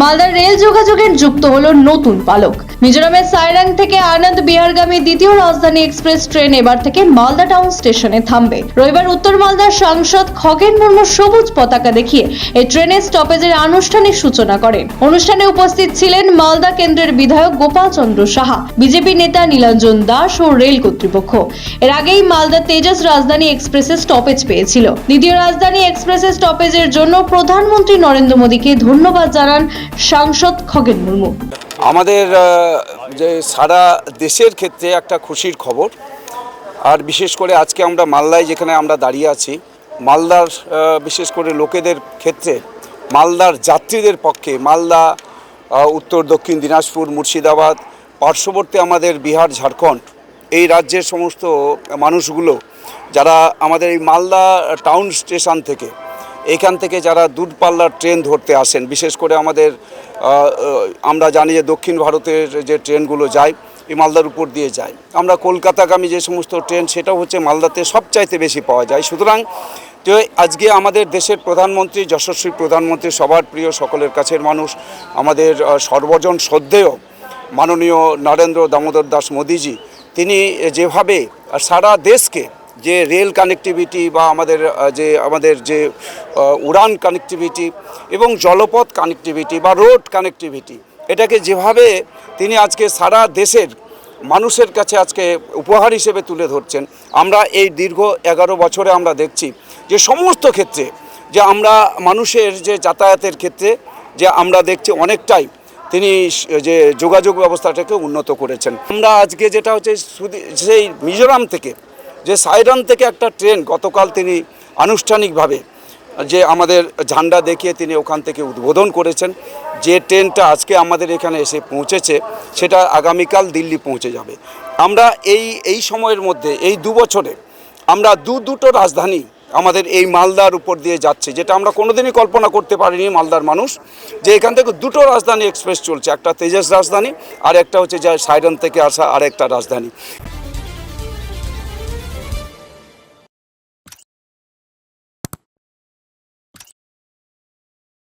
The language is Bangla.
মালদার রেল যোগাযোগের যুক্ত হলো নতুন পালক। মিজোরামের সাইরাং থেকে আনন্দ বিহারগামী দ্বিতীয় রাজধানী এক্সপ্রেস ট্রেন এবার থেকে মালদা টাউন স্টেশনে থামবে। রবিবার উত্তর মালদার সাংসদ খগেন মুর্মু সবুজ পতাকা দেখিয়ে এই ট্রেনের স্টপেজের আনুষ্ঠানিক সূচনা করেন। অনুষ্ঠানে উপস্থিত ছিলেন মালদা কেন্দ্রের বিধায়ক গোপাল চন্দ্র সাহা, বিজেপি নেতা নীলাঞ্জন দাস ও রেল কর্তৃপক্ষ। এর আগেই মালদা তেজস রাজধানী এক্সপ্রেসের স্টপেজ পেয়েছিল। দ্বিতীয় রাজধানী এক্সপ্রেসের স্টপেজের জন্য প্রধানমন্ত্রী নরেন্দ্র মোদীকে ধন্যবাদ জানান সাংসদ খগেন মুর্মু। আমাদের যে সারা দেশের ক্ষেত্রে একটা খুশির খবর। আর বিশেষ করে আজকে আমরা মালদায় যেখানে আমরা দাঁড়িয়ে আছি, মালদার বিশেষ করে লোকেদের ক্ষেত্রে, মালদার যাত্রীদের পক্ষে, মালদা উত্তর, দক্ষিণ দিনাজপুর, মুর্শিদাবাদ, পার্শ্ববর্তী আমাদের বিহার, ঝাড়খণ্ড, এই রাজ্যের সমস্ত মানুষগুলো, যারা আমাদের এই মালদা টাউন স্টেশন থেকে এখান থেকে যারা দূরপাল্লার ট্রেন ধরতে আসেন, বিশেষ করে আমাদের আমরা জানি যে দক্ষিণ ভারতের যে ট্রেনগুলো যায়, এই মালদার উপর দিয়ে যায়। আমরা কলকাতাগামী যে সমস্ত ট্রেন, সেটাও হচ্ছে মালদাতে সবচাইতে বেশি পাওয়া যায়। সুতরাং, তো আজকে আমাদের দেশের প্রধানমন্ত্রী, যশস্বী প্রধানমন্ত্রী, সবার প্রিয় সকলের কাছের মানুষ, আমাদের সর্বজন শ্রদ্ধেয় মাননীয় নরেন্দ্র দামোদর দাস মোদিজি, তিনি যেভাবে সারা দেশকে যে রেল কানেক্টিভিটি বা আমাদের যে আমাদের যে উড়ান কানেক্টিভিটি এবং জলপথ কানেক্টিভিটি বা রোড কানেক্টিভিটি, এটাকে যেভাবে তিনি আজকে সারা দেশের মানুষের কাছে আজকে উপহার হিসেবে তুলে ধরছেন, আমরা এই দীর্ঘ এগারো বছরে আমরা দেখছি যে সমস্ত ক্ষেত্রে, যে আমরা মানুষের যে যাতায়াতের ক্ষেত্রে, যে আমরা দেখছি অনেকটাই তিনি যে যোগাযোগ ব্যবস্থাটাকে উন্নত করেছেন। আমরা আজকে যেটা হচ্ছে সেই মিজোরাম থেকে যে সাইরান থেকে একটা ট্রেন গতকাল তিনি আনুষ্ঠানিকভাবে যে আমাদের ঝান্ডা দেখিয়ে তিনি ওখান থেকে উদ্বোধন করেছেন, যে ট্রেনটা আজকে আমাদের এখানে এসে পৌঁছেছে, সেটা আগামীকাল দিল্লি পৌঁছে যাবে। আমরা এই এই সময়ের মধ্যে, এই দু বছরে আমরা দু দুটো রাজধানী আমাদের এই মালদার উপর দিয়ে যাচ্ছে, যেটা আমরা কোনোদিনই কল্পনা করতে পারিনি মালদার মানুষ, যে এখান থেকে দুটো রাজধানী এক্সপ্রেস চলছে, একটা তেজস রাজধানী আর একটা হচ্ছে যা সাইরন থেকে আসা আর একটা রাজধানী।